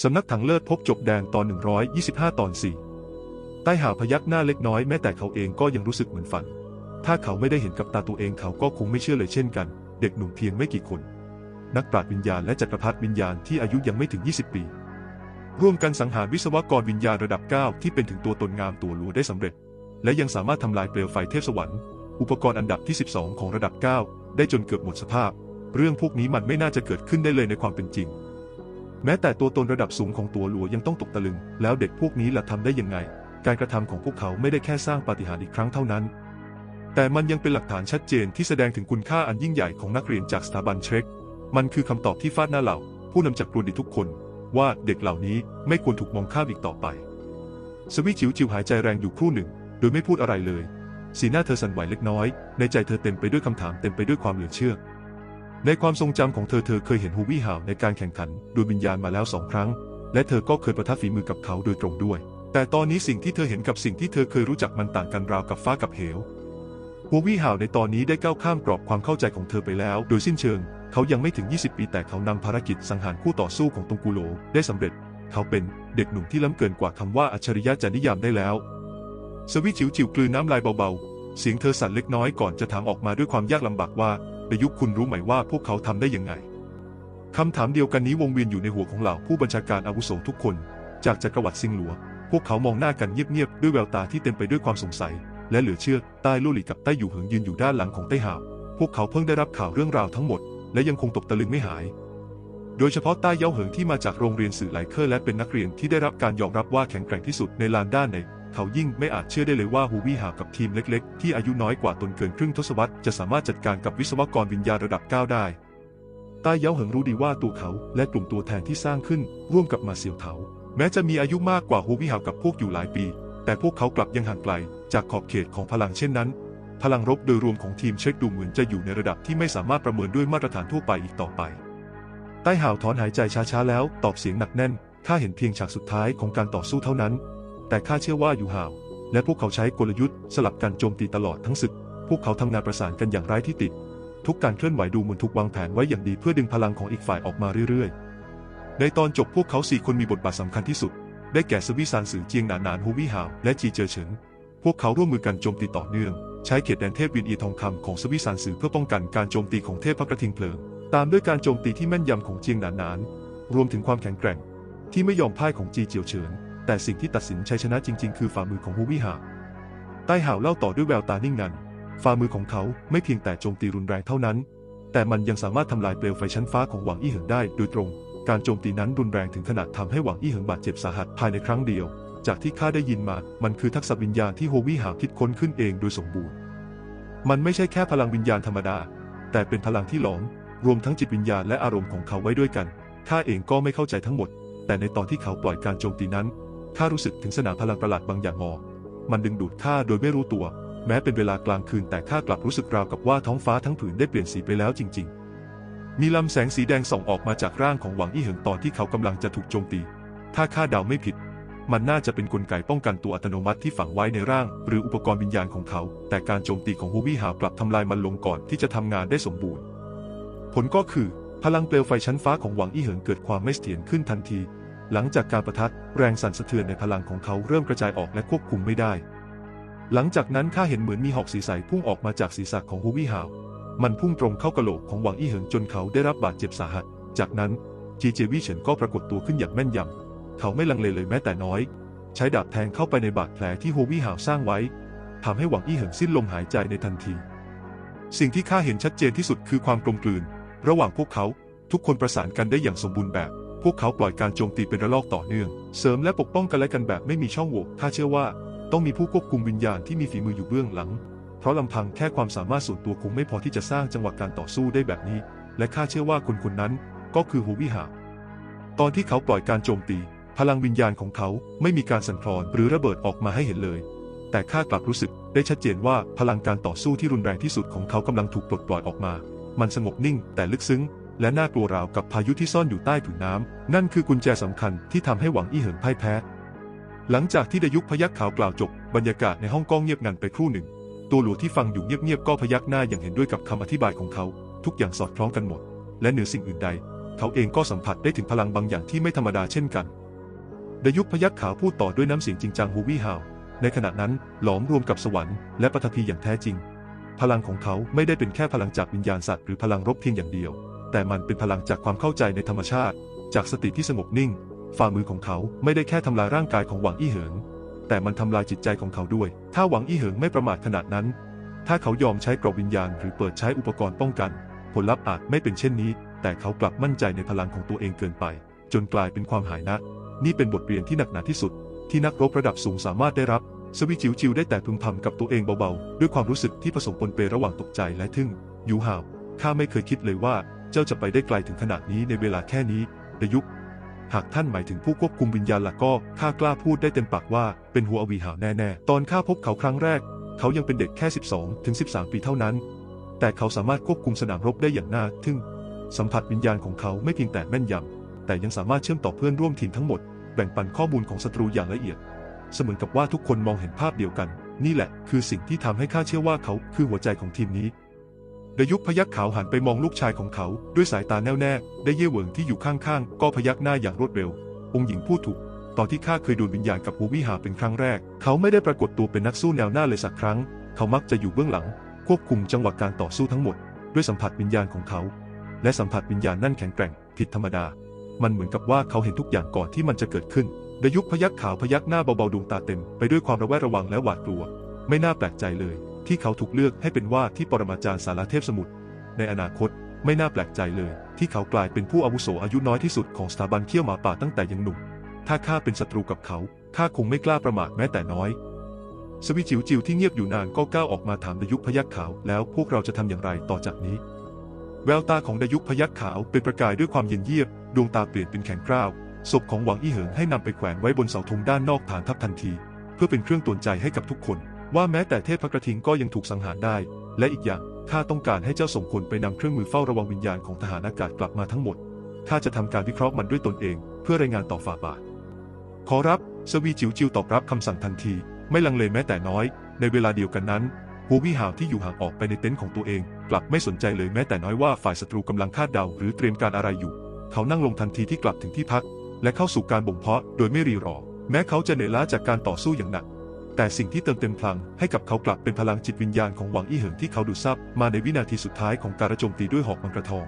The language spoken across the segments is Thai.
สำนักถังเลิศพบจบแดงตอน 125 ตอน 4 ใต้หาพยักหน้าเล็กน้อยแม้แต่เขาเองก็ยังรู้สึกเหมือนฝัน ถ้าเขาไม่ได้เห็นกับตาตัวเองเขาก็คงไม่เชื่อเลยเช่นกัน เด็กหนุ่มเพียงไม่กี่คน นักปราชญ์วิญญาณและจักรพรรดิวิญญาณที่อายุยังไม่ถึง 20 ปี ร่วมกันสังหารวิศวกรวิญญาณระดับ 9 ที่เป็นถึงตัวตนงามตัวหลัวได้สำเร็จ และยังสามารถทำลายเปลวไฟเทพสวรรค์ อุปกรณ์อันดับที่ 12 ของระดับ 9 ได้จนเกือบหมดสภาพ เรื่องพวกนี้มันไม่น่าจะเกิดขึ้นได้เลยในความเป็นจริง แม้แต่ตัวตนระดับสูงของตัวหลัวยังต้องตกตะลึง แล้วเด็กพวกนี้ล่ะทำได้ยังไง การกระทำของพวกเขาไม่ได้แค่สร้างปาฏิหาริย์อีกครั้งเท่านั้น แต่มันยังเป็นหลักฐานชัดเจนที่แสดงถึงคุณค่าอันยิ่งใหญ่ของนักเรียนจากสถาบันเทรคมันคือคำตอบที่ฟาดหน้าเหล่า ผู้นำจากกรุดิทุกคน ว่าเด็กเหล่านี้ไม่ควรถูกมองข้ามอีกต่อไป สวิจิวจิวหายใจแรงอยู่ครู่หนึ่ง โดยไม่พูดอะไรเลย สีหน้าเธอสั่นไหวเล็กน้อย ในใจเธอเต็มไปด้วยคำถามเต็มไปด้วยความเหลือเชื่อ ในความทรงจำของเธอเธอเคยเห็นฮูวี่ห่าวในการแข่งขันดวงวิญญาณมาแล้วสองครั้ง และเธอก็เคยประทับฝีมือกับเขาโดยตรงด้วย แต่ตอนนี้สิ่งที่เธอเห็นกับสิ่งที่เธอเคยรู้จักมันต่างกันราวกับฟ้ากับเหวฮูวี่ห่าวในตอนนี้ได้ก้าวข้ามกรอบความเข้าใจของเธอไปแล้ว โดยสิ้นเชิง เขายังไม่ถึง 20 ปีแต่เขานำภารกิจสังหารคู่ต่อสู้ของตงกูโหลได้สำเร็จ เขาเป็นเด็กหนุ่มที่ล้ำเกินกว่าคำว่าอัจฉริยะจะนิยามได้แล้ว สวิจิวจิวกลืนน้ำลายเบาๆเสียงเธอสั่นเล็กน้อยก่อนจะถามออกมาด้วยความยากลำบากว่า ในยุคคุณรู้ไหมว่าพวกเขาทำได้ยังไงคำถามเดียวกันนี้วงเวียนอยู่ในหัวของเหล่าผู้บัญชาการอาวุโสทุกคน จากจักรวรรดิซิงหลัว พวกเขามองหน้ากันเงียบๆด้วยแววตาที่เต็มไปด้วยความสงสัย และเหลือเชื่อใต้ลู่หลีกับใต้อยู่เหิงยืนอยู่ด้านหลังของใต้หาวพวกเขาเพิ่งได้รับข่าวเรื่องราวทั้งหมด และยังคงตกตะลึงไม่หาย โดยเฉพาะใต้เย้าเหิงที่มาจากโรงเรียนสื่อไหลเคอร์และเป็นนักเรียนที่ได้รับการยอมรับว่าแข็งแกร่งที่สุดในลานด้านใน เขายิ่งไม่อาจเชื่อได้เลยว่าฮูวี่หาวกับทีมเล็กๆ ที่อายุน้อยกว่าตนเกินครึ่งทศวรรษจะสามารถจัดการกับวิศวกรวิญญาณระดับ 9 ได้ใต้เย้าเหิงรู้ดีว่าตัวเขาและกลุ่มตัวแทนที่สร้างขึ้น ร่วมกับมาเซียวเถาแม้จะมีอายุมากกว่าฮูวี่หาวกับพวกอยู่หลายปี แต่พวกเขากลับยังห่างไกล จากขอบเขตของพลังเช่นนั้น พลังรบโดยรวมของทีมเช็คดูเหมือนจะอยู่ในระดับที่ไม่สามารถประเมินด้วยมาตรฐานทั่วไปอีกต่อไปใต้ห่าวถอนหายใจช้าๆแล้ว ตอบเสียงหนักแน่นข้าเห็นเพียงฉากสุดท้ายของการต่อสู้เท่านั้น แต่ข้าเชื่อว่าอยู่ห่าว และพวกเขาใช้กลยุทธ์สลับกันโจมตีตลอดทั้งศึก พวกเขาทำงานประสานกันอย่างไร้ที่ติด ทุกการเคลื่อนไหวดูเหมือนถูกวางแผนไว้อย่างดีเพื่อดึงพลังของอีกฝ่ายออกมาเรื่อยๆ ในตอนจบพวกเขาสี่คนมีบทบาทสำคัญที่สุด ได้แก่สวิซานสือเจียงหนานหนานฮูวี่ห่าวและจีเจอเฉิน พวกเขาร่วมมือกันโจมตีต่อเนื่อง ใช้เขตแดนเทพวินอีทองคำของสวิซานสือเพื่อป้องกันการโจมตีของเทพพระกระทิงเพลิง ตามด้วยการโจมตีที่แม่นยำของเจียงหนานหนาน รวมถึงความแข็งแกร่ง ที่ไม่ยอมพ่ายของจีเจียวเฉิน แต่สิ่งที่ตัดสินชัยชนะจริง ๆ คือฝ่ามือของฮูวี่หาใต้ห่าวเล่าต่อด้วยแววตานิ่งงัน ฝ่ามือของเขาไม่เพียงแต่โจมตีรุนแรงเท่านั้น แต่มันยังสามารถทำลายเปลวไฟชั้นฟ้าของหวังอี้เหิงได้โดยตรง การโจมตีนั้นรุนแรงถึงขนาดทำให้หวังอี้เหิงบาดเจ็บสาหัสภายในครั้งเดียว จากที่ข้าได้ยินมา มันคือทักษะวิญญาณที่โฮวี่หาคิดค้นขึ้นเองโดยสมบูรณ์ มันไม่ใช่แค่พลังวิญญาณธรรมดา แต่เป็นพลังที่หลอมรวมทั้งจิตวิญญาณและอารมณ์ของเขาไว้ด้วยกันข้าเองก็ไม่เข้าใจทั้งหมด แต่ในตอนที่เขาปล่อยการโจมตีนั้น ข้ารู้สึกถึงสนามพลังประหลาดบางอย่างงอ มันดึงดูดข้าโดยไม่รู้ตัว แม้เป็นเวลากลางคืนแต่ข้ากลับรู้สึกราวกับว่าท้องฟ้าทั้งผืนได้เปลี่ยนสีไปแล้วจริง ๆ มีลำแสงสีแดงส่องออกมาจากร่างของหวังอี้เหิงตอนที่เขากำลังจะถูกโจมตี ถ้าข้าเดาไม่ผิด มันน่าจะเป็นนกลไกป้องกันตัวอัตโนมัติที่ฝังไว้ในร่าง หรืออุปกรณ์วิญญาณของเขา แต่การโจมตีของฮูวี่หาวกลับทำลายมันลงก่อนที่จะทำงานได้สมบูรณ์ ผลก็คือ พลังเปลวไฟชั้นฟ้าของหวังอี้เหิงเกิดความไม่เสถียรขึ้นทันที หลังจากการประทัดแรงสั่นสะเทือนในพลังของเขาเริ่มกระจายออกและควบคุมไม่ได้ หลังจากนั้นข้าเห็นเหมือนมีหอกสีใสพุ่งออกมาจากศีรษะของฮูวี่หาว มันพุ่งตรงเข้ากะโหลกของหวังอี้เหิงจนเขาได้รับบาดเจ็บสาหัส จากนั้นจีเจวี่เฉินก็ปรากฏตัวขึ้นอย่างแม่นยำ เขาไม่ลังเลเลยแม้แต่น้อย ใช้ดาบแทงเข้าไปในบาดแผลที่โฮวี่หาวสร้างไว้ทำให้หวังอี้เหิงสิ้นลมหายใจในทันที สิ่งที่ข้าเห็นชัดเจนที่สุดคือความกลมกลืน ระหว่างพวกเขาทุกคนประสานกันได้อย่างสมบูรณ์แบบ พวกเขาปล่อยการโจมตีเป็นระลอกต่อเนื่อง เสริมและปกป้องกันและกันแบบไม่มีช่องโหว่ข้าเชื่อว่าต้องมีผู้ควบคุมวิญญาณที่มีฝีมืออยู่เบื้องหลัง เพราะลำพังแค่ความสามารถส่วนตัวคงไม่พอที่จะสร้างจังหวะการต่อสู้ได้แบบนี้ และข้าเชื่อว่าคนคนนั้นก็คือฮูวิหาตอนที่เขาปล่อยการโจมตี พลังวิญญาณของเขาไม่มีการสั่นคลอนหรือระเบิดออกมาให้เห็นเลย แต่ข้ากลับรู้สึกได้ชัดเจนว่าพลังการต่อสู้ที่รุนแรงที่สุดของเขากำลังถูกปลดปล่อยออกมา มันสงบนิ่งแต่ลึกซึ้ง และน่ากลัวราวกับพายุที่ซ่อนอยู่ใต้ผืนน้ำ นั่นคือกุญแจสำคัญที่ทำให้หวังอี้เหิงพ่ายแพ้ หลังจากที่ดายุคพยักขาวกล่าวจบบรรยากาศในห้องกล้องเงียบงันไปครู่หนึ่ง ตัวหลวงที่ฟังอยู่เงียบๆก็พยักหน้าอย่างเห็นด้วยกับคำอธิบายของเขา ทุกอย่างสอดคล้องกันหมด และเหนือสิ่งอื่นใด เขาเองก็สัมผัสได้ถึงพลังบางอย่างที่ไม่ธรรมดาเช่นกันดยุคพยักขาวพูดต่อด้วยน้ำเสียงจริงจังฮูวี่ฮาวในขณะนั้นหลอมรวมกับสวรรค์และปฐพีอย่างแท้จริง พลังของเขาไม่ได้เป็นแค่พลังจากวิญญาณสัตว์หรือพลังรบเพียงอย่างเดียว แต่มันเป็นพลังจากความเข้าใจในธรรมชาติ จากสติที่สงบนิ่ง ฝ่ามือของเขาไม่ได้แค่ทำลายร่างกายของหวังอี้เหิง แต่มันทำลายจิตใจของเขาด้วย ถ้าหวังอี้เหิงไม่ประมาทขนาดนั้น ถ้าเขายอมใช้กรอบวิญญาณ หรือเปิดใช้อุปกรณ์ป้องกัน ผลลัพธ์อาจไม่เป็นเช่นนี้ แต่เขากลับมั่นใจในพลังของตัวเองเกินไป จนกลายเป็นความหายนะ นี่เป็นบทเรียนที่หนักหนาที่สุด ที่นักรบระดับสูงสามารถได้รับสวิจิวจิวได้แต่พึมพำกับตัวเองเบาๆ ด้วยความรู้สึกที่ผสมปนเประหว่างตกใจและทึ่ง ยูฮาว ข้าไม่เคยคิดเลยว่า เจ้าจะไปได้ไกลถึงขนาดนี้ในเวลาแค่นี้ดยุคหากท่านหมายถึงผู้ควบคุมวิญญาณล่ะก็ข้ากล้าพูดได้เต็มปากว่าเป็นหัวอวีหาแน่ๆ ตอนข้าพบเขาครั้งแรก เขายังเป็นเด็กแค่ 12 ถึง 13 ปีเท่านั้น แต่เขาสามารถควบคุมสนามรบได้อย่างน่าทึ่ง สัมผัสวิญญาณของเขาไม่เพียงแต่แม่นยำ แต่ยังสามารถเชื่อมต่อเพื่อนร่วมทีมทั้งหมด แบ่งปันข้อมูลของศัตรูอย่างละเอียด เสมือนกับว่าทุกคนมองเห็นภาพเดียวกัน นี่แหละ คือสิ่งที่ทำให้ข้าเชื่อว่าเขาคือหัวใจของทีมนี้ ดยุคพยักขาวหันไปมองลูกชายของเขาด้วยสายตาแน่วแน่ได้เย่เหวิงที่อยู่ข้างๆ ก็พยักหน้าอย่างรวดเร็ว องค์หญิงพูดถูก ตอนที่ข้าเคยดูวิญญาณกับฮูวิหาเป็นครั้งแรก เขาไม่ได้ปรากฏตัวเป็นนักสู้แนวหน้าเลยสักครั้ง เขามักจะอยู่เบื้องหลัง ควบคุมจังหวะการต่อสู้ทั้งหมด ด้วยสัมผัสวิญญาณของเขา และสัมผัสวิญญาณนั่นแข็งแกร่งผิดธรรมดา มันเหมือนกับว่าเขาเห็นทุกอย่างก่อนที่มันจะเกิดขึ้นดยุคพยักขาวพยักหน้าเบาๆดวงตาเต็มไปด้วยความระแวดระวังและหวาดกลัว ไม่น่าแปลกใจเลย ที่เขาถูกเลือกให้เป็นว่าที่ปรมาจารย์สารเทพสมุทรในอนาคตไม่น่าแปลกใจเลย ที่เขากลายเป็นผู้อาวุโสอายุน้อยที่สุดของสถาบันเขี้ยวหมาป่าตั้งแต่ยังหนุ่ม ถ้าข้าเป็นศัตรูกับเขาข้าคงไม่กล้าประมาทแม้แต่น้อย สวิจิวจิวที่เงียบอยู่นานก็ก้าวออกมาถามดยุคพยักขาวแล้วพวกเราจะทำอย่างไรต่อจากนี้ แววตาของดยุคพยักขาวเป็นประกายด้วยความเย็นเยียบ ดวงตาเปลี่ยนเป็นแข็งกร้าวศพของหวังอี้เหิงให้นำไปแขวนไว้บนเสาธงด้านนอกฐานทัพทันที เพื่อเป็นเครื่องตวนใจให้กับทุกคน ว่าแม้แต่เทพพระกระทิงก็ยังถูกสังหารได้ และอีกอย่างข้าต้องการให้เจ้าส่งคนไปนำเครื่องมือเฝ้าระวังวิญญาณของทหารอากาศกลับมาทั้งหมดข้าจะทำการวิเคราะห์มันด้วยตนเอง เพื่อรายงานต่อฝ่าบาท ขอรับสวีจิวจิวตอบรับคำสั่งทันที ไม่ลังเลแม้แต่น้อย ในเวลาเดียวกันนั้นฮูวี่หาวที่อยู่ห่างออกไปในเต็นท์ของตัวเอง กลับไม่สนใจเลยแม้แต่น้อยว่าฝ่ายศัตรูกำลังคาดเดาหรือเตรียมการอะไรอยู่ เขานั่งลงทันทีที่กลับถึงที่พัก และเข้าสู่การบ่มเพาะโดยไม่รีรอ แม้เขาจะเหนื่อยล้าจากการต่อสู้อย่างหนัก แต่สิ่งที่เติมเต็มพลังให้กับเขากลับเป็นพลังจิตวิญญาณของหวังอี้เหิงที่เขาดูดซับมาในวินาทีสุดท้ายของการโจมตีด้วยหอกมังกรทอง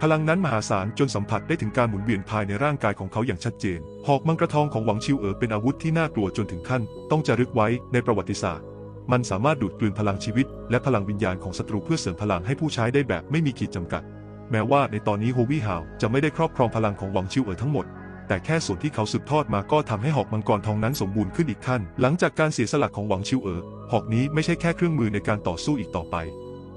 พลังนั้นมหาศาลจนสัมผัสได้ถึงการหมุนเวียนภายในร่างกายของเขาอย่างชัดเจน หอกมังกรทองของหวังชิวเอ๋อเป็นอาวุธที่น่ากลัวจนถึงขั้น ต้องจารึกไว้ในประวัติศาสตร์ มันสามารถดูดกลืนพลังชีวิต และพลังวิญญาณของศัตรูเพื่อเสริมพลังให้ผู้ใช้ได้แบบไม่มีขีดจำกัด แม้ว่าในตอนนี้โฮวี่ฮาวจะไม่ได้ครอบครองพลังของหวังชิวเอ๋อทั้งหมด แต่แค่ส่วนที่เขาสืบทอดมาก็ทำให้หอกมังกรทองนั้นสมบูรณ์ขึ้นอีกขั้น หลังจากการเสียสละของหวังชิวเอ๋อหอกนี้ไม่ใช่แค่เครื่องมือในการต่อสู้อีกต่อไป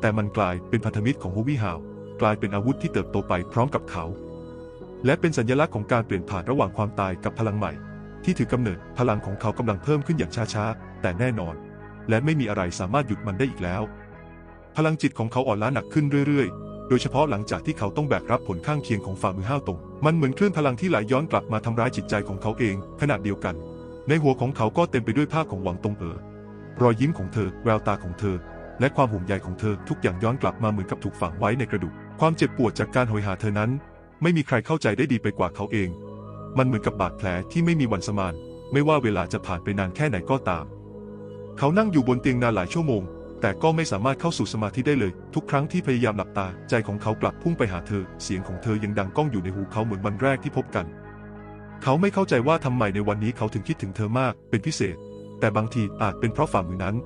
แต่มันกลายเป็นพันธมิตรของโฮวี่ฮาว กลายเป็นอาวุธที่เติบโตไปพร้อมกับเขา และเป็นสัญลักษณ์ของการเปลี่ยนผ่านระหว่างความตายกับพลังใหม่ ที่ถือกำเนิดพลังของเขากำลังเพิ่มขึ้นอย่างช้าๆ แต่แน่นอน และไม่มีอะไรสามารถหยุดมันได้อีกแล้ว พลังจิตของเขาอ่อนล้าหนักขึ้นเรื่อยๆ โดยเฉพาะหลังจากที่เขาต้องแบกรับผลข้างเคียงของฝ่ามือห้าวตงมันเหมือนคลื่นพลังที่ไหลย้อนกลับมาทำร้ายจิตใจของเขาเอง ขณะเดียวกัน ในหัวของเขาก็เต็มไปด้วยภาพของหวังตงเอ๋อรอยยิ้มของเธอ แววตาของเธอ และความห่วงใยของเธอทุกอย่างย้อนกลับมาเหมือนกับถูกฝังไว้ในกระดูก ความเจ็บปวดจากการโหยหาเธอนั้น ไม่มีใครเข้าใจได้ดีไปกว่าเขาเอง มันเหมือนกับบาดแผลที่ไม่มีวันสมาน ไม่ว่าเวลาจะผ่านไปนานแค่ไหนก็ตาม เขานั่งอยู่บนเตียงนานหลายชั่วโมง แต่ก็ไม่สามารถเข้าสู่สมาธิได้เลย ทุกครั้งที่พยายามหลับตา ใจของเขากลับพุ่งไปหาเธอ เสียงของเธอยังดังก้องอยู่ในหูเขาเหมือนวันแรกที่พบกัน เขาไม่เข้าใจว่าทำไมในวันนี้เขาถึงคิดถึงเธอมาก เป็นพิเศษ แต่บางทีอาจเป็นเพราะฝ่ามือนั้น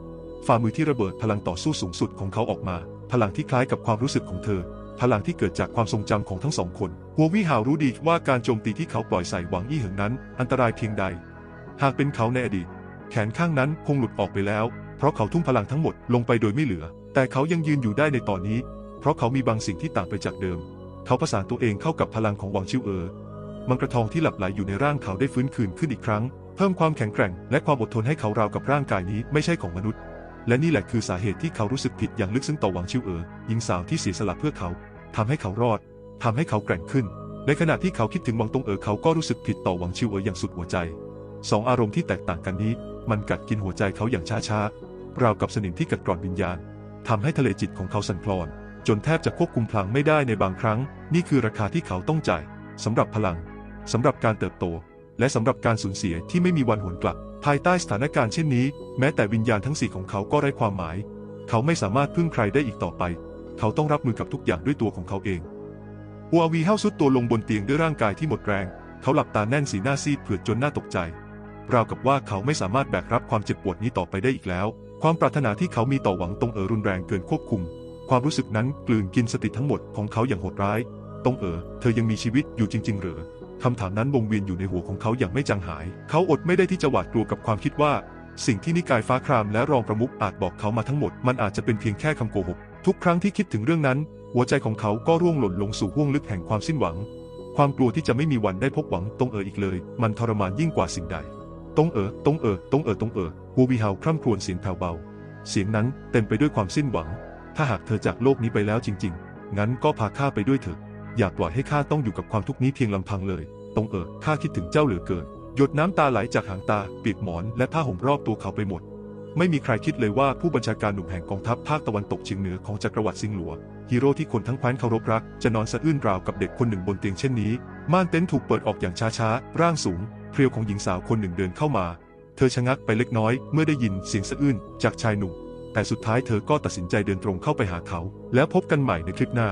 ฝ่ามือที่ระเบิดพลังต่อสู้สูงสุดของเขาออกมา พลังที่คล้ายกับความรู้สึกของเธอ พลังที่เกิดจากความทรงจำของทั้งสองคนหัววิหาวรู้ดีว่าการโจมตีที่เขาปล่อยใส่หวังอี้เหิงนั้น อันตรายเพียงใด หากเป็นเขาในอดีต แขนข้างนั้นคงหลุดออกไปแล้ว เพราะเขาทุ่มพลังทั้งหมดลงไปโดยไม่เหลือ แต่เขายังยืนอยู่ได้ในตอนนี้ เพราะเขามีบางสิ่งที่ต่างไปจากเดิม เขาประสานตัวเองเข้ากับพลังของหวังชิวเอ๋อมังกรทองที่หลับไหลอยู่ในร่างเขาได้ฟื้นคืนขึ้นอีกครั้ง เพิ่มความแข็งแกร่ง และความอดทนให้เขาราวกับร่างกายนี้ไม่ใช่ของมนุษย์ และนี่แหละคือสาเหตุที่เขารู้สึกผิดอย่างลึกซึ้งต่อหวังชิวเอ๋อหญิงสาวที่เสียสละเพื่อเขาทำให้เขารอดทำให้เขาแกร่งขึ้น ในขณะที่เขาคิดถึงหวังตงเอ๋อเขาก็รู้สึกผิดต่อหวังชิวเอ๋ออย่างสุดหัวใจสองอารมณ์ที่แตกต่างกันนี้ มันกัดกินหัวใจเขาอย่างช้าๆ ราวกับสนิมที่กัดกร่อนวิญญาณทำให้ทะเลจิตของเขาสั่นคลอน จนแทบจะควบคุมพลังไม่ได้ในบางครั้ง นี่คือราคาที่เขาต้องจ่ายสำหรับพลังสำหรับการเติบโต และสำหรับการสูญเสียที่ไม่มีวันหวนกลับ ภายใต้สถานการณ์เช่นนี้ แม้แต่วิญญาณทั้งสี่ของเขาก็ไร้ความหมาย เขาไม่สามารถพึ่งใครได้อีกต่อไป เขาต้องรับมือกับทุกอย่างด้วยตัวของเขาเองวาวีเฮาสุดตัวลงบนเตียงด้วยร่างกายที่หมดแรง เขาหลับตาแน่นสีหน้าซีดเผือดจนน่าตกใจราวกับว่าเขาไม่สามารถแบกรับความเจ็บปวดนี้ต่อไปได้อีกแล้ว ความปรารถนาที่เขามีต่อหวังตรงเอ๋อรุนแรงเกินควบคุม ความรู้สึกนั้นกลืนกินสติทั้งหมดของเขาอย่างโหดร้าย ตรงเอ๋อเธอยังมีชีวิตอยู่จริง ๆ หรือคำถามนั้นวงเวียนอยู่ในหัวของเขาอย่างไม่จางหาย เขาอดไม่ได้ที่จะหวาดกลัวกับความคิดว่า สิ่งที่นิกายฟ้าครามและรองประมุขอาจบอกเขามาทั้งหมด มันอาจจะเป็นเพียงแค่คำโกหก ทุกครั้งที่คิดถึงเรื่องนั้น หัวใจของเขาก็ร่วงหล่นลงสู่ห้วงลึกแห่งความสิ้นหวัง ความกลัวที่จะไม่มีวันได้พบหวังตรงเอ๋ออีกเลย มันทรมานยิ่งกว่าสิ่งใด ตงเอ๋อตงเอ๋อตงเอ๋อตงเอ๋อฮูวีเฮาคร่ำครวญเสียงแผ่วเบา เสียงนั้นเต็มไปด้วยความสิ้นหวัง ถ้าหากเธอจากโลกนี้ไปแล้วจริง ๆ งั้นก็พาข้าไปด้วยเถอะ อย่าปล่อยให้ข้าต้องอยู่กับความทุกข์นี้เพียงลำพังเลย ตงเอ๋อข้าคิดถึงเจ้าเหลือเกิน หยดน้ำตาไหลจากหางตาเปียกหมอนและผ้าห่มรอบตัวเขาไปหมด ไม่มีใครคิดเลยว่าผู้บัญชาการหนุ่มแห่งกองทัพภาคตะวันตกเฉียงเหนือของจักรวรรดิซิงหลัวฮีโร่ที่คนทั้งแคว้นเคารพรัก จะนอนสะอื้นราวกับเด็กคนหนึ่งบนเตียงเช่นนี้ ม่านเต็นท์ถูกเปิดออกอย่างช้าๆ ร่างสูง เพรียวของหญิงสาวคนหนึ่งเดินเข้ามา เธอชะงักไปเล็กน้อยเมื่อได้ยินเสียงสะอื้นจากชายหนุ่ม แต่สุดท้ายเธอก็ตัดสินใจเดินตรงเข้าไปหาเขา แล้วพบกันใหม่ในคลิปหน้า